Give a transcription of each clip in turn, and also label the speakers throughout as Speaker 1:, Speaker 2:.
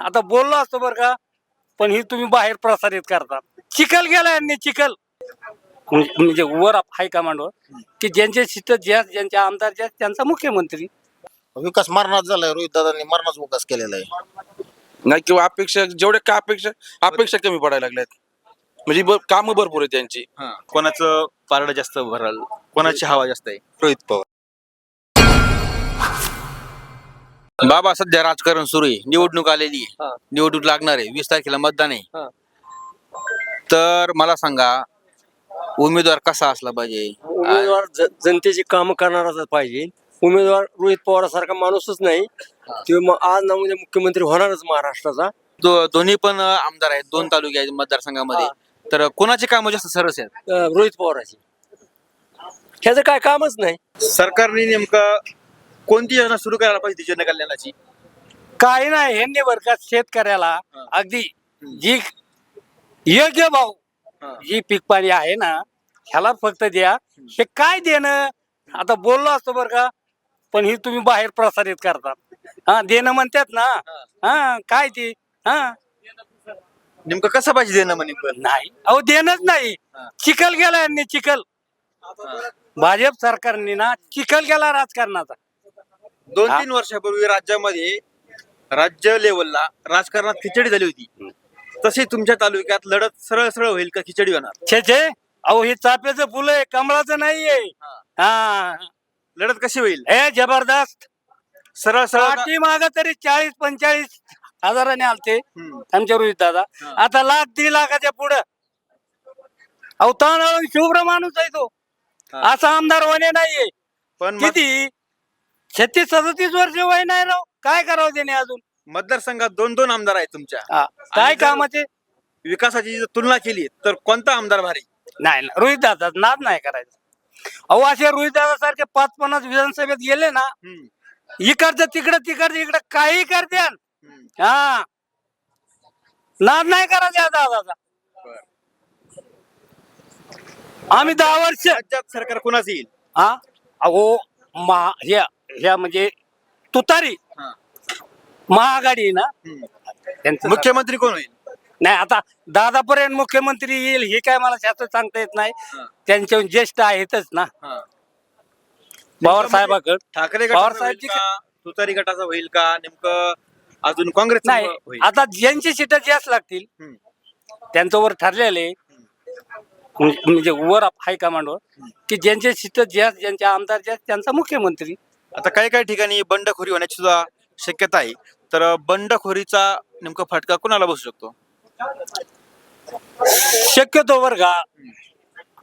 Speaker 1: आता बोललो असतो बरं का पण ही तुम्ही बाहेर प्रसारित करता. चिखल गेला यांनी चिखल. म्हणजे वर हायकमांडवर की ज्यांचे शिस्त जास्त ज्यांचे आमदार जास्त त्यांचा मुख्यमंत्री.
Speaker 2: विकास मरणाच झालाय रोहित दादांनी मरणाच विकास केलेला आहे.
Speaker 3: नाही किंवा अपेक्षा जेवढे का अपेक्षा अपेक्षा कमी पडायला लागल्यात. म्हणजे कामं भरपूर आहेत त्यांची.
Speaker 4: कोणाचं पारड जास्त भरल कोणाची हवा जास्त आहे?
Speaker 3: रोहित पवार. बाबा सध्या राजकारण सुरू आहे. निवडणूक आलेली आहे. निवडणूक लागणार आहे. वीस तारखेला मतदान आहे. तर मला सांगा उमेदवार कसा असला पाहिजे?
Speaker 5: उमेदवार ज- जनतेची कामं करणाराच पाहिजे उमेदवार रोहित पवारासारखा माणूसच नाही. ते मग आज ना म्हणजे मुख्यमंत्री होणारच महाराष्ट्राचा.
Speaker 3: दो- दोन्ही पण अं, आमदार आहेत. दोन तालुके आहेत मतदारसंघामध्ये. तर कोणाचे काम जास्त सरस आहेत?
Speaker 5: अं, रोहित पवाराची. ह्याचं काय कामच नाही.
Speaker 4: सरकारने नेमकं कोणती योजना सुरू करायला पाहिजे जनकल्याणाची?
Speaker 1: काही नाही ह्यांनी बरं का शेतकऱ्याला अगदी जी योग्य भाव जी पीक पाणी आहे ना ह्याला फक्त द्या. हे काय देणं? आता बोललो असतो बरं का पण ही तुम्ही बाहेर प्रसारित करता. हा देणं म्हणतात ना. हा. काय ती? हा.
Speaker 4: नेमकं कसं पाहिजे देणं नेमकं
Speaker 1: नाही. अहो देणंच नाही. चिखल गेला यांनी चिखल. भाजप सरकारने ना चिखल गेला राजकारणाचा.
Speaker 4: दोन. तीन वर्षापूर्वी राज्यामध्ये राज्य लेवलला राजकारणात खिचडी झाली होती. तशी तुमच्या तालुक्यात लढत सरळ सरळ होईल का खिचडी होणार?
Speaker 1: छे छे. अहो हे चाफ्याचं फुलं आहे कमळाचं नाहीये. हा.
Speaker 4: लढत कशी होईल?
Speaker 1: हे जबरदस्त.
Speaker 4: सरळ सरळ
Speaker 1: पाठी माग तरी चाळीस पंचाळीस हजाराने आलते.
Speaker 4: हम्म.
Speaker 1: आमच्या रोहित दादा. आता लाख दीड लाखाच्या पुढं. अहो ताण शुभ्र माणूस आहे तो.
Speaker 4: हा.
Speaker 1: असा आमदार होणे नाहीये.
Speaker 4: पण
Speaker 1: किती? छत्तीस सदतीस वर्ष वय नाही राव. काय करावं त्याने अजून?
Speaker 4: मतदारसंघात दोन दोन आमदार आहेत तुमच्या.
Speaker 1: हा. काय
Speaker 4: जर-
Speaker 1: कामाचे?
Speaker 4: विकासाची जर तुलना केली तर कोणता आमदार भारी?
Speaker 1: नाही ना रोहित दादा नाद नाही करायचं. अहो असे रोहित दादा सारखे पाच पन्नास विधानसभेत गेले ना
Speaker 4: हम्म.
Speaker 1: इकडचं तिकडं तिकडचं इकडं काही करते
Speaker 4: हम्म.
Speaker 1: हा. नाद नाही करायचा दादाचा. आम्ही दहा वर्ष
Speaker 4: राज्यात सरकार कुणाचं येईल?
Speaker 1: हा? अहो महा ह्या ह्या म्हणजे तुतारी. महाआघाडी ना. त्यांचं
Speaker 4: मुख्यमंत्री कोण होईल?
Speaker 1: नाही आता दादापर्यंत मुख्यमंत्री येईल हे काय मला शास्त्र सांगता येत नाही. त्यांच्या ज्येष्ठ आहेतच ना.
Speaker 4: हा.
Speaker 1: पवार साहेबाकड.
Speaker 4: ठाकरे
Speaker 1: पवार
Speaker 4: गटाचा होईल
Speaker 1: साहेबची
Speaker 4: का? तुतारी गटाचा होईल का? नेमकं अजून काँग्रेस
Speaker 1: नाही आता ज्यांची सीट जास्त लागतील. त्यांचं वर ठरलेलं म्हणजे वर हायकमांडवर की ज्यांचे सीट जास्त ज्यांचे आमदार जास्त त्यांचा मुख्यमंत्री.
Speaker 4: आता काही काही ठिकाणी बंडखोरी होण्याची सुद्धा शक्यता आहे. तर बंडखोरीचा नेमका फटका कुणाला बसू शकतो?
Speaker 1: शक्यतो वर का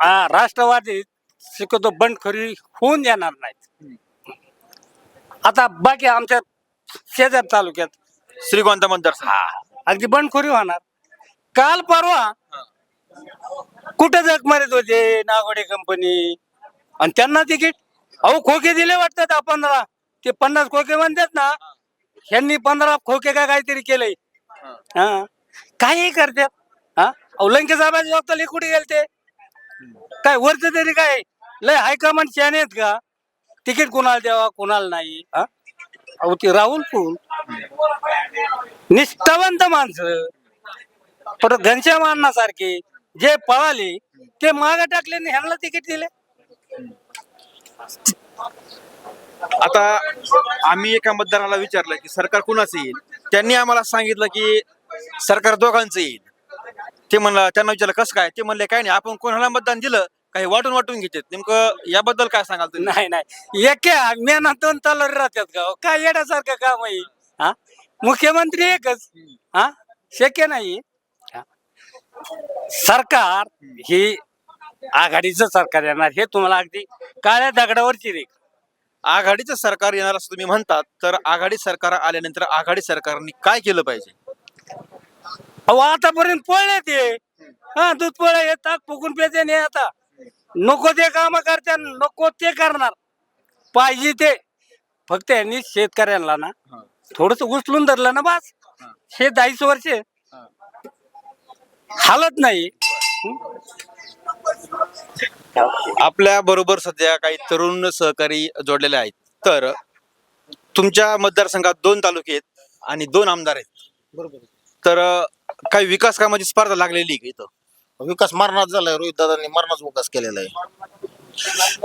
Speaker 1: हा राष्ट्रवादी शक्यतो बंडखोरी होऊन देणार नाहीत. आता बाकी आमच्या शेजार तालुक्यात
Speaker 4: श्रीगोंदा मतदारसंघ.
Speaker 1: अगदी बंडखोरी होणार. काल परवा कुठं जग मारत होते नागोडे कंपनी आणि त्यांना तिकीट अहो खोके दिले वाटतात पंधरा ते पन्नास खोके म्हणतात ना ह्यांनी पंधरा खोके का काहीतरी केलंय. हा. काही करतात. हा? अहो लंके साहेबांच्या जबाबदारी कुठे गेलते. काय वरच तरी काय? लय हायकमांड शहाणे आहेत का? तिकीट कोणाला द्यावा कोणाला नाही. हा? अहो ते राहुल फुल निष्ठावंत माणसं. परत घनश्याम अण्णासारखे जे पळाले ते माग टाकले आणि ह्यांना तिकीट दिले.
Speaker 4: आता आम्ही एका मतदाराला विचारलं की सरकार कुणाचं येईल? त्यांनी आम्हाला सांगितलं की सरकार दोघांचं येईल. ते म्हणलं त्यांना विचारलं कसं काय? ते म्हणले काय नाही आपण कोणाला मतदान दिलं काही वाटून वाटून घेतात. नेमकं याबद्दल काय सांगाल तुम्ही?
Speaker 1: नाही नाही. एके मेना दोन तलवारी राहतात का हो? काय येण्यासारखं काम आहे हा? मुख्यमंत्री एकच. हा? शक्य नाही. हा. सरकार ही आघाडीचं सरकार येणार हे तुम्हाला अगदी काळ्या दगडावरची रेख.
Speaker 4: आघाडीचं सरकार येणार असं तुम्ही म्हणतात तर आघाडी सरकार आल्यानंतर आघाडी सरकारने काय केलं पाहिजे?
Speaker 1: अहो आतापर्यंत पळले ते हा. दूध पोळे येतात फुकून पेते नाही आता. नको ते काम करते नको ते करणार. पाहिजे ते. फक्त यांनी शेतकऱ्यांना ना थोडस उचलून धरलं ना बस. हे. दहाच वर्ष. हालत नाही.
Speaker 4: आपल्या बरोबर सध्या काही तरुण सहकारी जोडलेले आहेत. तर तुमच्या मतदारसंघात दोन तालुके आहेत आणि दोन आमदार आहेत.
Speaker 2: बरोबर.
Speaker 4: तर काही विकास कामाची स्पर्धा लागलेली आहे का इथं?
Speaker 2: विकास मरणाच झालाय रोहित दादांनी मरणाच विकास केलेला आहे.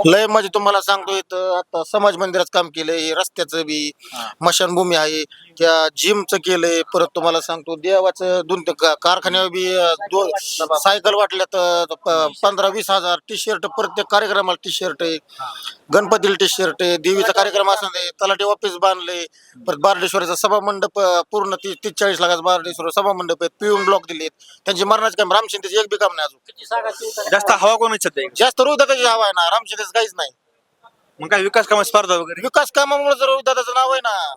Speaker 2: लय म्हणजे तुम्हाला सांगतो इथं आता समाज मंदिराचं काम केलंय हे रस्त्याचं बी मशानभूमी आहे त्या जिमचं केलंय परत तुम्हाला सांगतो देवाचं दोन ते का- कारखान्यावर बी अं, दोन सायकल वाटल्यात अं, प- पंधरा वीस हजार टी शर्ट प्रत्येक कार्यक्रमाला टी शर्ट आहे गणपतीला टी शर्ट आहे देवीचा कार्यक्रम असणार आहे तलाठी ऑफिस बांधले परत बारडेश्वराचा सभा मंडप अं, पूर्ण तीस तीस चाळीस लाखाचा बारडेश्वर सभा मंडप आहेत पिऊन ब्लॉक दिलेत त्यांची मरणाचे काम राम शिंदेचे एक बी काम नाही अजून.
Speaker 4: जास्त हवा कोण सध्या
Speaker 2: जास्त रोहिदाची हवा आहे ना? राम शिंदेचं काहीच नाही.
Speaker 4: मग काय विकास कामाची स्पर्धा वगैरे?
Speaker 2: विकास कामामुळे जर रोहिदाचं नाव आहे ना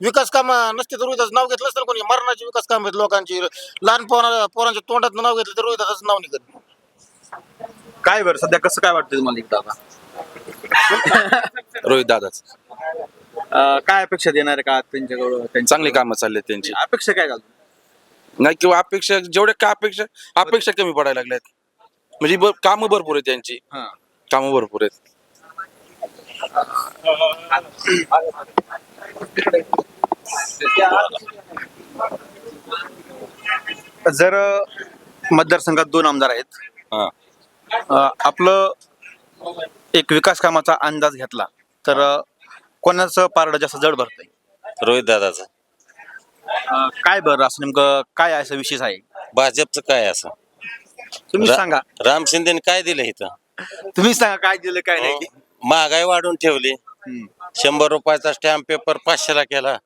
Speaker 2: विकास काम नसते तर रोहिदाचं नाव घेतलं असतं कोणी? मरणाचे विकास काम आहेत लोकांची. लहान पोरा पोरांच्या तोंडात नाव घेतलं तर रोहिदाचं नाव निघत
Speaker 4: काय बरं सध्या कसं काय वाटतं तुम्हाला आता?
Speaker 6: रोहित दादाच.
Speaker 4: अं, काय अपेक्षा देणार आहे का त्यांच्याकडून? त्यांची
Speaker 6: चांगली कामं चालले त्यांची.
Speaker 4: अपेक्षा काय घालतो?
Speaker 6: नाही किंवा अपेक्षा जेवढ्या काय अपेक्षा अपेक्षा कमी पडायला लागल्यात. म्हणजे कामं भरपूर आहेत त्यांची.
Speaker 4: हा.
Speaker 6: कामं भरपूर आहेत.
Speaker 4: जर मतदारसंघात दोन आमदार आहेत. आपलं एक विकास कामाचा अंदाज घेतला तर कोणाचं पारडं जास्त जड भरतंय?
Speaker 7: रोहित दादाचं.
Speaker 4: काय बरं? असं नेमकं काय असं विशेष आहे?
Speaker 7: भाजपचं काय असं?
Speaker 4: तुम्ही सांगा.
Speaker 7: राम शिंदेने काय दिलं इथं?
Speaker 4: तुम्ही सांगा काय दिलं काय नाही ते.
Speaker 7: महागाई वाढून ठेवली.
Speaker 4: हम्म.
Speaker 7: शंभर रुपयाचा स्टॅम्प पेपर पाचशेला केला.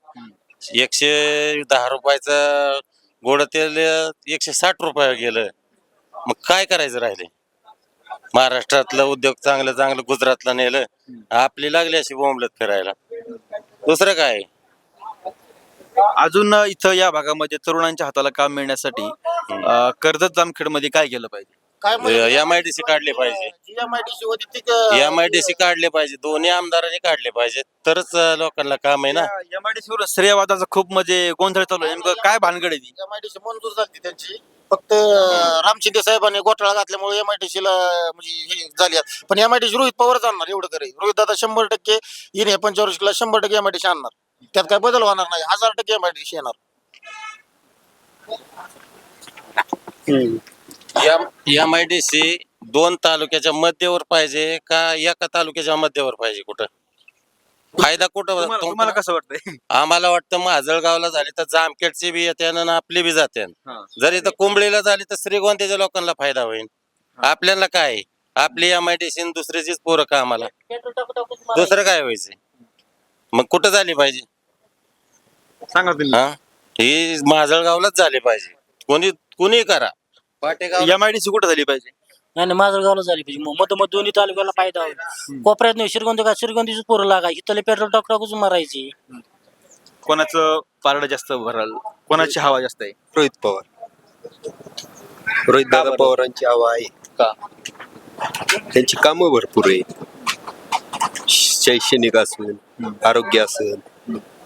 Speaker 7: एकशे दहा रुपयाचं गोड तेल एकशे साठ रुपये गेलं. मग काय करायचं राहिले? महाराष्ट्रातलं उद्योग चांगलं चांगलं गुजरातला नेलं. आपली लागली अशी बोंबलत फिरायला. दुसरं काय?
Speaker 4: अजून इथं या भागामध्ये तरुणांच्या हाताला काम मिळण्यासाठी अं, कर्जत जामखेडमध्ये काय केलं पाहिजे?
Speaker 2: काय
Speaker 7: एम आय डी सी काढले पाहिजे.
Speaker 2: एमआयडीसी होती ती
Speaker 7: एम आय डी सी काढले पाहिजे. दोन्ही आमदारांनी काढले पाहिजे. तरच अं, लोकांना काम आहे ना.
Speaker 4: एमआयडीसी वर श्रेयवादाचा खूप म्हणजे गोंधळ चालू आहे. नेमकं काय भानगड आहे ती?
Speaker 2: एमआयडीसी मंजूर झाली त्यांची. फक्त अं, राम शिंदे साहेबांनी घोटाळा घातल्यामुळे एमआयडीसी ला म्हणजे हे झाली आहे. पण एमआयडीसी रोहित पवार आणणार एवढं करे रोहित दादा शंभर टक्के येणे पंचवर्षीला शंभर टक्के एमआयडीसी आणणार. त्यात काय बदल होणार नाही. हजार टक्के एमआयडीसी येणार.
Speaker 7: एम आय डी सी दोन तालुक्याच्या मध्यवर पाहिजे का एका तालुक्याच्या मध्यवर पाहिजे कुठं? फायदा कुठं
Speaker 4: तुम्हाला तुम्हाला कसं वाटतंय?
Speaker 7: आम्हाला वाटतं माजळगावला झाली तर जामखेडची बी येते आणि आपली बी जाते.
Speaker 4: हा.
Speaker 7: जर इथं कुंबळीला झाली तर श्रीगोंद्याच्या लोकांना फायदा होईल. आपल्याला काय? आपली एम आय डी सी दुसऱ्याचीच पोरं का आम्हाला? दुसरं काय व्हायचंय मग कुठं झाली पाहिजे?
Speaker 4: सांगा तुम्ही.
Speaker 7: हा? ही माजळगावलाच झाली पाहिजे. कोणी कुणी करा. पाटेगाव
Speaker 4: एमआयडीसी कुठं झाली पाहिजे?
Speaker 8: नाही नाही माजलगावला झाली पाहिजे. मग मधोमध दोन्ही तालुक्याला फायदा होईल. कोपऱ्यात नाही श्रीगोंद का श्रीगोंदीच पोरं लागा इथले पेट्रोल टाक टाकूच मारायची.
Speaker 4: कोणाचं पारडं जास्त भरल? कोणाची हवा जास्त आहे?
Speaker 9: रोहित पवार. रोहित दादा पवारांची हवा आहे.
Speaker 4: का?
Speaker 9: त्यांची कामं भरपूर आहेत शैक्षणिक असेल आरोग्य असेल.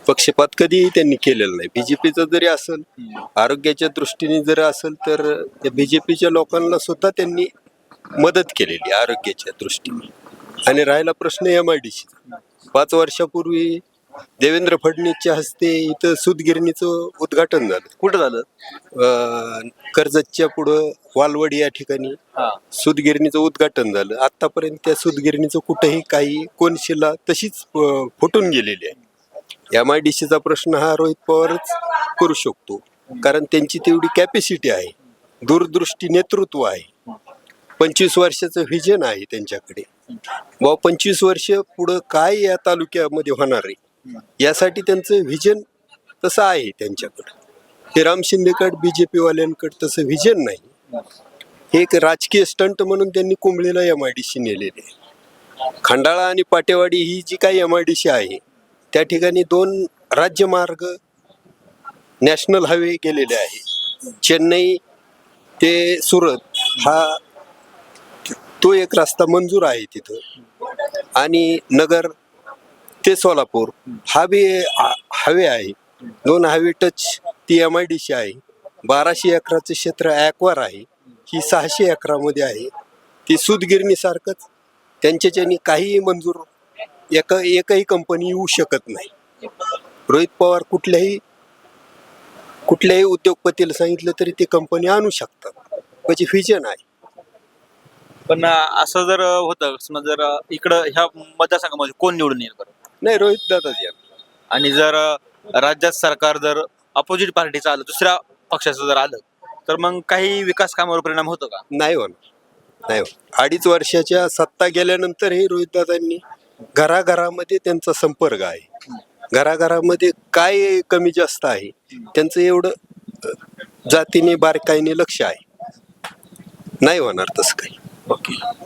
Speaker 9: पक्षपात कधीही त्यांनी केलेला नाही. बीजेपीचं जरी असेल आरोग्याच्या दृष्टीने जर असेल तर बीजेपीच्या लोकांना सुद्धा त्यांनी मदत केलेली आरोग्याच्या दृष्टीने. आणि राहिला प्रश्न एम आय डी पाच वर्षापूर्वी देवेंद्र फडणवीसच्या हस्ते इथं सूतगिरणीचं उद्घाटन झालं.
Speaker 4: कुठं झालं?
Speaker 9: कर्जतच्या पुढं वालवड या ठिकाणी सूतगिरणीचं उद्घाटन झालं. आतापर्यंत त्या सूतगिरणीचं कुठेही काही कोण शिला तशीच फुटून गेलेली आहे. एम आय डी सीचा प्रश्न हा रोहित पवारच करू शकतो. कारण त्यांची तेवढी कॅपॅसिटी आहे. दूरदृष्टी नेतृत्व आहे. पंचवीस वर्षाचं व्हिजन आहे त्यांच्याकडे. व पंचवीस वर्ष पुढं काय या तालुक्यामध्ये होणार आहे? यासाठी त्यांचं व्हिजन तसं आहे त्यांच्याकडं. ते राम शिंदेकड जे वाल्यांकडे तसं व्हिजन नाही. हे एक राजकीय स्टंट म्हणून त्यांनी कुंबळीला एम आय डी सी नेलेले आहे. खंडाळा आणि पाटेवाडी ही जी काही एम आय डी सी आहे त्या ठिकाणी दोन राज्यमार्ग नॅशनल हायवे गेलेले आहे. चेन्नई ते सुरत हा तो एक रस्ता मंजूर आहे तिथं. आणि नगर ते सोलापूर हा बी हवे आहे. दोन हायवे टच ती एम आय डी सी आहे. बाराशे अकराचं क्षेत्र ॲक्वार आहे. ही सहाशे अकरामध्ये आहे. ती सूतगिरणीसारखंच त्यांच्याच्यानी काहीही मंजूर एका एकही कंपनी येऊ शकत नाही. रोहित पवार कुठल्याही कुठल्याही उद्योगपतीला सांगितलं तरी ते कंपनी आणू शकतात. म्हणजे व्हिजन आहे.
Speaker 4: पण असं जर होतं समजा जर इकडं ह्या मतदारसंघामध्ये कोण निवडून येईल बरं?
Speaker 9: नाही रोहित दादाच या
Speaker 4: आणि जर राज्यात सरकार जर अपोजिट पार्टीचं आलं दुसऱ्या पक्षाचं जर आलं तर मग काही विकास कामावर परिणाम होतो का?
Speaker 9: नाही होणार. नाही होणार. अडीच वर्षाच्या सत्ता गेल्यानंतर हे रोहितदादांनी घराघरामध्ये त्यांचा संपर्क आहे. घराघरामध्ये काय कमी जास्त आहे त्यांचं एवढं जातीने बारकाईने लक्ष आहे. नाही होणार तसं काही.
Speaker 4: ओके.